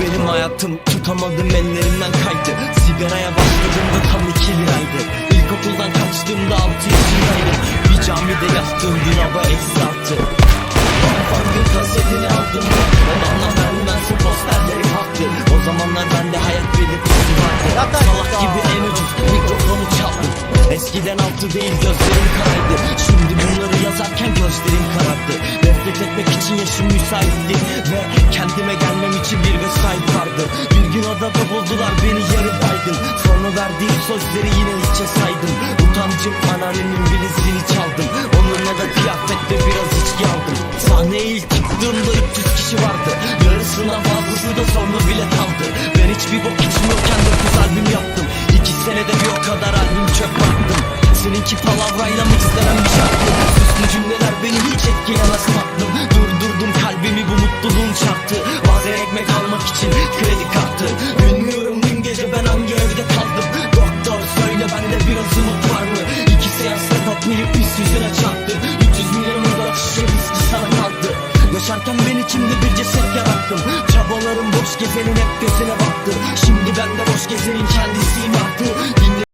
benim hayatım Tutamadım ellerimden kaydı. Sigaraya başladığımda tam iki liraydı. İlkokuldan kaçtığımda altı yaşındaydım Bir camide yattığım gün hava eksi altı Farkın kasetini aldım. Zamanlar benden posterleri haktı O zamanlar bende hayat belirtisi vardı Salak gibi en ucuz mikrofonu çaldım. Eskiden altı değil gözlerim karaydı. Şimdi bunları için yaşım müsaitti Ve kendime gelmem için bir vesait vardı. Bir gün adada buldular beni yarı baygın. Sonra verdiğim sözleri yine içe saydım. Utancım anneannemin bilizini çaldım. Onunla da kıyafetle biraz içki aldım Sahneye ilk çıktığımda 300 kişi vardı. Yarısından fazlası da sonra bile kaldı. Ben hiçbir bok içmiyorken 9 albüm yaptım. İki senede bir o kadar albüm çöp baktım Seninki palavrayla mı istenen bir şarkı? Süslü cümleler beni hiç etkilemez çarptı Bazen ekmek almak için kredi kartı Bilmiyorum dün gece ben hangi evde kaldım. Doktor söyle bende biraz umut var mı? İki seans atmayıp pis yüzüne çarptı. 300 milyon da şişe viski sana kaldı. Yaşarken ben içimde bir ceset yarattım. Çabalarım boş gezenin hep gözüne baktı. Şimdi